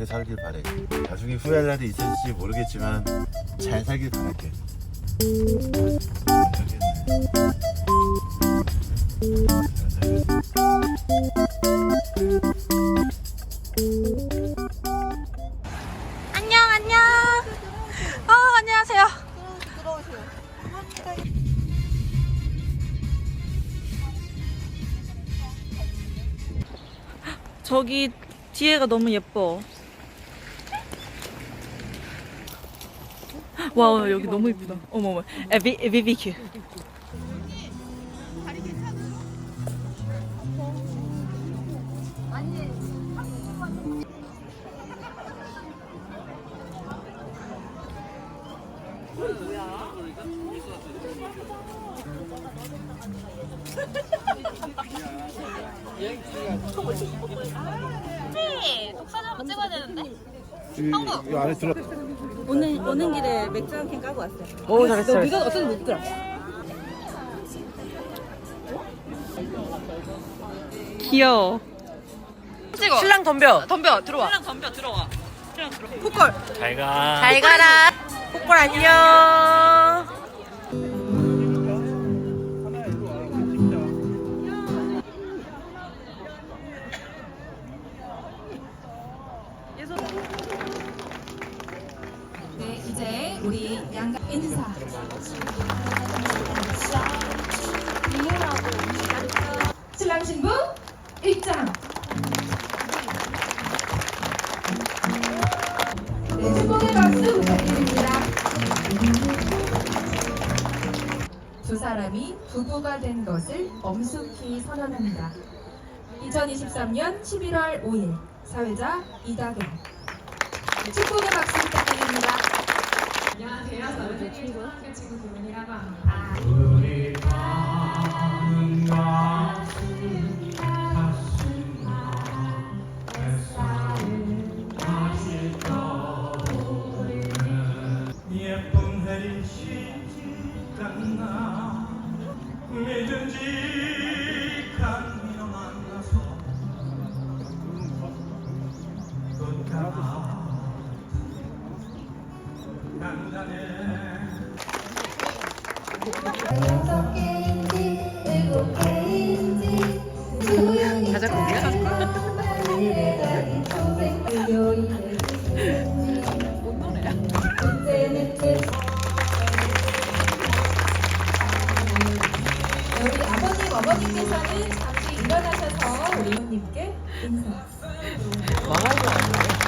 행복하게 살길 바래. 나중에 후회할 날이 있을지 모르겠지만 잘 살길 바랄게. 안녕 안녕. 어 안녕하세요. 저기 뒤에가 너무 예뻐. 와 여기 너무 예쁘다. 어머 어머. 에비 비비큐. 독사진 한번 찍어야 되는데. 이 안에 들어. 오는 오는 길에 맥주 한 캔 까고 왔어요. 오 잘했어. 너 네가 어쩐지 못 들어. 귀여워. 찍어. 신랑 덤벼. 덤벼 들어와. 신랑 덤벼 들어와. 신랑 들어와. 폭걸. 잘 가. 잘 가라. 폭걸 안녕. 우리 양가 인사. 신부 입장. 네, 축복의 박수 부탁드립니다. 두 사람이 부부가 된 것을 엄숙히 선언합니다. 2023년 11월 5일 사회자 이다경 축복의 박수 부탁드립니다. 안녕하세요. 저는 친구 친구 김은이라고 합니다. 예쁜 해리 시집간 나 믿음직 아버님, 어머님께서는 잠시 일어나셔서 우리 부모님께 인사. 하나,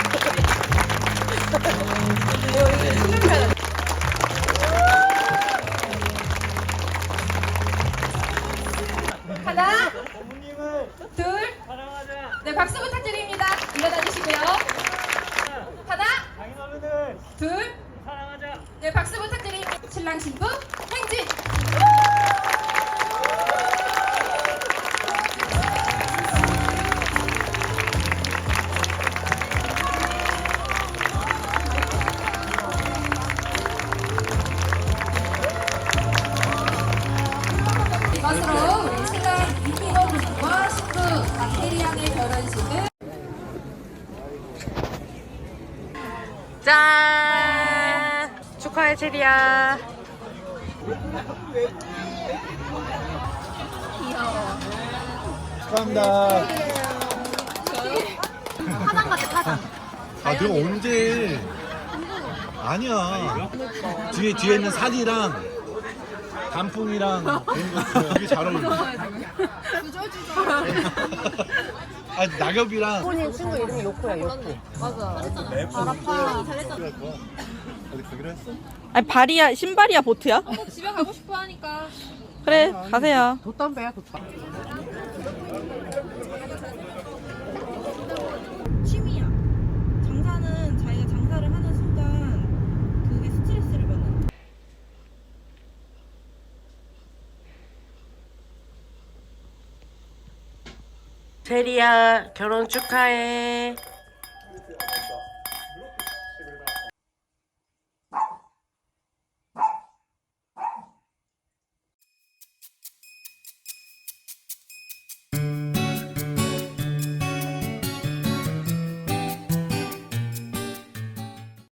둘, 네 박수 부탁드립니다. 일어나 주시고요. 하나, 둘, 네 박수 부탁드립니다. 신랑 신부 짠. 축하해 체리야. 축하합니다. 파장 같아 파장. 아, 내가 언제? 아니야. 뒤에 뒤에 있는 산이랑 단풍이랑 되게 잘 어울려. 아 낙엽이랑 본인 친구 이름이 요코야 요코. 어디 가기로 했어? 아니 발이야 신발이야 보트야? 집에 가고 싶어 하니까 그래 가세요. 돛담배야 돛담. 취 세리야 결혼 축하해.